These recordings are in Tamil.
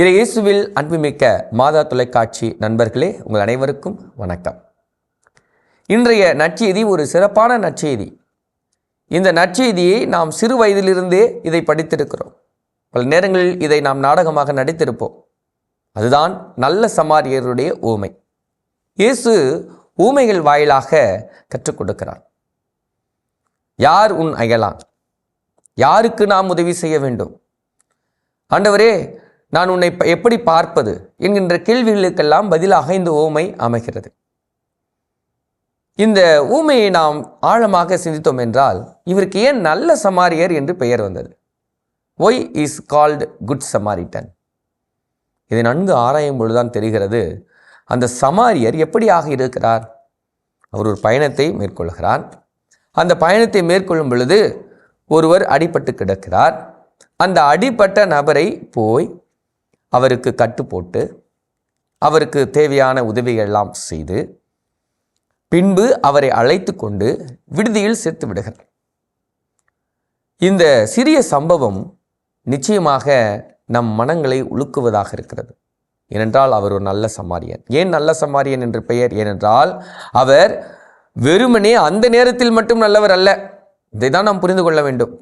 இறை இயேசுவில் அன்புமிக்க மாதா தொலைக்காட்சி நண்பர்களே உங்கள் அனைவருக்கும் வணக்கம். இன்றைய நற்செய்தி ஒரு சிறப்பான நற்செய்தி. இந்த நற்செய்தியை நாம் சிறு வயதிலிருந்தே இதை படித்திருக்கிறோம். பல நேரங்களில் இதை நாம் நாடகமாக நடித்திருப்போம். அதுதான் நல்ல சமாரியருடைய ஊமை. இயேசு ஊமைகள் வாயிலாக கற்றுக் கொடுக்கிறார். யார் உன் அயலான்? யாருக்கு நாம் உதவி செய்ய வேண்டும்? ஆண்டவரே நான் உன்னை எப்படி பார்ப்பது? என்கின்ற கேள்விகளுக்கெல்லாம் பதிலாக இந்த ஊமை அமைகிறது. இந்த ஊமையை நாம் ஆழமாக சிந்தித்தோம் என்றால் இவருக்கு ஏன் நல்ல சமாரியர் என்று பெயர் வந்தது? Why is called good Samaritan இதை நன்கு ஆராயும் பொழுதுதான் தெரிகிறது அந்த சமாரியர் எப்படியாக இருக்கிறார்? அவர் ஒரு பயணத்தை மேற்கொள்கிறார். அந்த பயணத்தை மேற்கொள்ளும் பொழுது ஒருவர் அடிபட்டு கிடக்கிறார். அந்த அடிப்பட்ட நபரை போய் அவருக்கு கட்டு போட்டு அவருக்கு தேவையான உதவிகள் செய்து பின்பு அவரை அழைத்து கொண்டு விடுதியில் சேர்த்து விடுகிறார். இந்த சிறிய சம்பவம் நிச்சயமாக நம் மனங்களை உலுக்குவதாக இருக்கிறது. ஏனென்றால் அவர் ஒரு நல்ல சமாரியன். ஏன் நல்ல சமாரியன் என்று பெயர்? ஏனென்றால் அவர் வெறுமனே அந்த நேரத்தில் மட்டும் நல்லவர் அல்ல. இதை தான் நாம் புரிந்து கொள்ள வேண்டும்.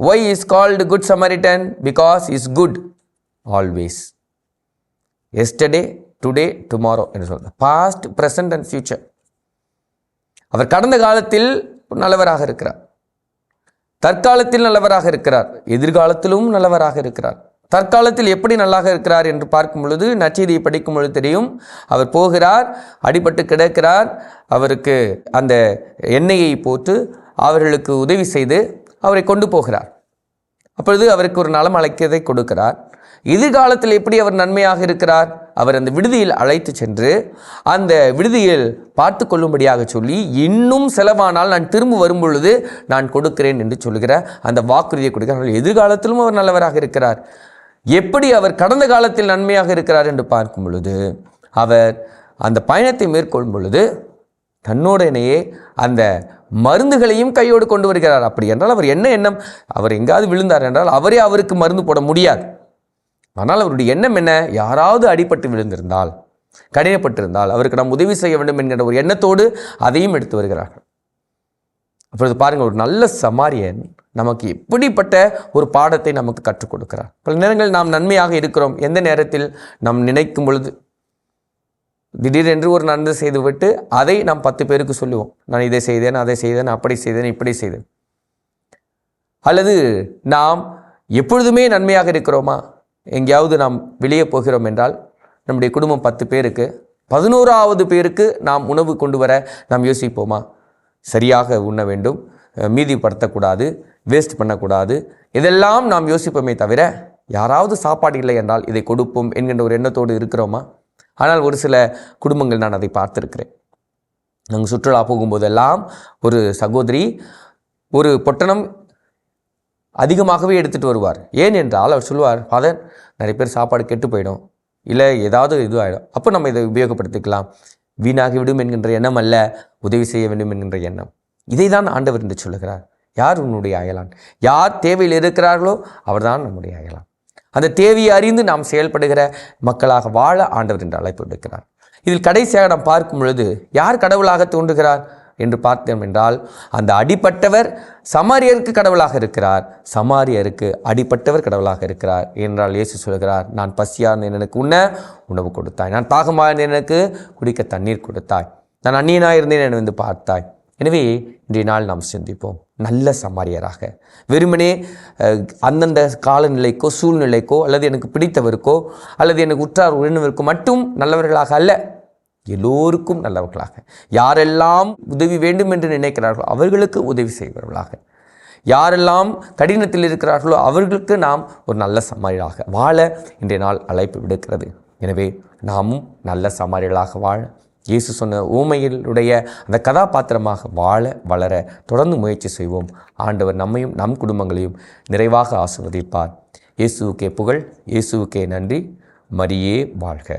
Why is called good Samaritan because is good always yesterday today tomorrow என்று சொல்றது பாஸ்ட் present அண்ட் ஃபியூச்சர் அவர் கடந்த காலத்தில் நல்லவராக இருக்கிறார். தற்காலத்தில் நல்லவராக இருக்கிறார். எதிர்காலத்திலும் நல்லவராக இருக்கிறார். தற்காலத்தில் எப்படி நல்லாக இருக்கிறார் என்று பார்க்கும் பொழுது நச்செய்தியை படிக்கும் பொழுது தெரியும். அவர் போகிறார் அடிபட்டு கிடக்கிறார். அவருக்கு அந்த எண்ணெயை போட்டு அவர்களுக்கு உதவி செய்து அவரை கொண்டு போகிறார். அப்பொழுது அவருக்கு ஒரு நலம் அழைக்கதை கொடுக்கிறார். எதிர்காலத்தில் எப்படி அவர் நன்மையாக இருக்கிறார்? அவர் அந்த விடுதியில் அழைத்து சென்று அந்த விடுதியில் பார்த்து கொள்ளும்படியாக சொல்லி இன்னும் செலவானால் நான் திரும்ப வரும்பொழுது நான் கொடுக்கிறேன் என்று சொல்கிற அந்த வாக்குறுதியை கொடுக்கிறார். எதிர்காலத்திலும் அவர் நல்லவராக இருக்கிறார். எப்படி அவர் கடந்த காலத்தில் நன்மையாக இருக்கிறார் என்று பார்க்கும் பொழுது அவர் அந்த பயணத்தை மேற்கொள்ளும் பொழுது தன்னோடனேயே அந்த மருந்துகளையும் கையோடு கொண்டு வருகிறார். அப்படி என்றால் அவர் என்ன எண்ணம்? அவர் எங்காவது விழுந்தார் என்றால் அவரே அவருக்கு மருந்து போட முடியாது. ஆனால் அவருடைய எண்ணம் என்ன? யாராவது அடிபட்டு விழுந்திருந்தால் கடினப்பட்டிருந்தால் அவருக்கு நாம் உதவி செய்ய வேண்டும் என்கிற ஒரு எண்ணத்தோடு அதையும் எடுத்து வருகிறார்கள். அப்பொழுது பாருங்கள் ஒரு நல்ல சமாரியன் நமக்கு எப்படிப்பட்ட ஒரு பாடத்தை நமக்கு கற்றுக் கொடுக்கிறார். பல நேரங்கள் நாம் நன்மையாக இருக்கிறோம். எந்த நேரத்தில்? நாம் நினைக்கும் பொழுது. திடீரென்று ஒரு நன்மை செய்துவிட்டு அதை நாம் பத்து பேருக்கு சொல்லுவோம். நான் இதை செய்தேன் அதை செய்தேன் அப்படி செய்தேன் இப்படி செய்தேன். அல்லது நாம் எப்பொழுதுமே நன்மையாக இருக்கிறோமா? எங்கேயாவது நாம் வெளியே போகிறோம் என்றால் நம்முடைய குடும்பம் பத்து பேருக்கு பதினோராவது பேருக்கு நாம் உணவு கொண்டு வர நாம் யோசிப்போமா? சரியாக உண்ண வேண்டும் மீதிப்படுத்தக்கூடாது வேஸ்ட் பண்ணக்கூடாது இதெல்லாம் நாம் யோசிப்போமே தவிர யாராவது சாப்பாடு இல்லை என்றால் இதை கொடுப்போம் என்கின்ற ஒரு எண்ணத்தோடு இருக்கிறோமா? ஆனால் ஒரு சில குடும்பங்கள் நான் அதை பார்த்துருக்கிறேன். நாங்கள் சுற்றுலா போகும்போதெல்லாம் ஒரு சகோதரி ஒரு பொட்டணம் அதிகமாகவே எடுத்துகிட்டு வருவார். ஏன் என்றால் அவர் சொல்லுவார் ஃபாதர் நிறைய பேர் சாப்பாடு கெட்டு போயிடும். இல்லை ஏதாவது இது ஆகிடும் அப்போ நம்ம இதை உபயோகப்படுத்திக்கலாம். வீணாகிவிடும் என்கின்ற எண்ணம் அல்ல உதவி செய்ய வேண்டும் என்கின்ற எண்ணம். இதை தான் ஆண்டவர் என்று சொல்லுகிறார். யார் உன்னுடைய அயலான்? யார் தேவையில் இருக்கிறார்களோ அவர்தான் நம்முடைய அயலான். அந்த தேவையை அறிந்து நாம் செயல்படுகிற மக்களாக வாழ ஆண்டவர் என்று அழைப்பு விடுக்கிறார். இதில் கடைசியாக நாம் பார்க்கும் பொழுது யார் கடவுளாக தோன்றுகிறார்? என்று பார்த்தோம் என்றால் அந்த அடிப்பட்டவர் சமாரியருக்கு கடவுளாக இருக்கிறார். சமாரியருக்கு அடிப்பட்டவர் கடவுளாக இருக்கிறார் என்றால் இயேசு சொல்கிறார் நான் பசியார் எனக்கு உண்ண உணவு கொடுத்தாய். நான் தாகமாக எனக்கு குடிக்க தண்ணீர் கொடுத்தாய். நான் அந்நியனாக இருந்தேன் என வந்து பார்த்தாய். எனவே இன்றைய நாள் நாம் சிந்திப்போம். நல்ல சமாரியராக. வெறுமனே அந்தந்த காலநிலைக்கோ சூழ்நிலைக்கோ அல்லது எனக்கு பிடித்தவருக்கோ அல்லது எனக்கு உற்றார் உறவினருக்கோ மட்டும் நல்லவர்களாக அல்ல. எல்லோருக்கும் நல்லவர்களாக. யாரெல்லாம் உதவி வேண்டும் என்று நினைக்கிறார்களோ அவர்களுக்கு உதவி செய்பவர்களாக. யாரெல்லாம் கடினத்தில் இருக்கிறார்களோ அவர்களுக்கு நாம் ஒரு நல்ல சமாரியராக வாழ இன்றைய நாள் அழைப்பு விடுக்கிறது. எனவே நாமும் நல்ல சமாளிகளாக வாழ இயேசு சொன்ன ஊமையிலுடைய அந்த கதாபாத்திரமாக வாழ வளர தொடர்ந்து முயற்சி செய்வோம். ஆண்டவர் நம்மையும் நம் குடும்பங்களையும் நிறைவாக ஆசிர்வதிப்பார். இயேசுவுக்கே புகழ் இயேசுவுக்கே நன்றி. மரியே வாழ்க.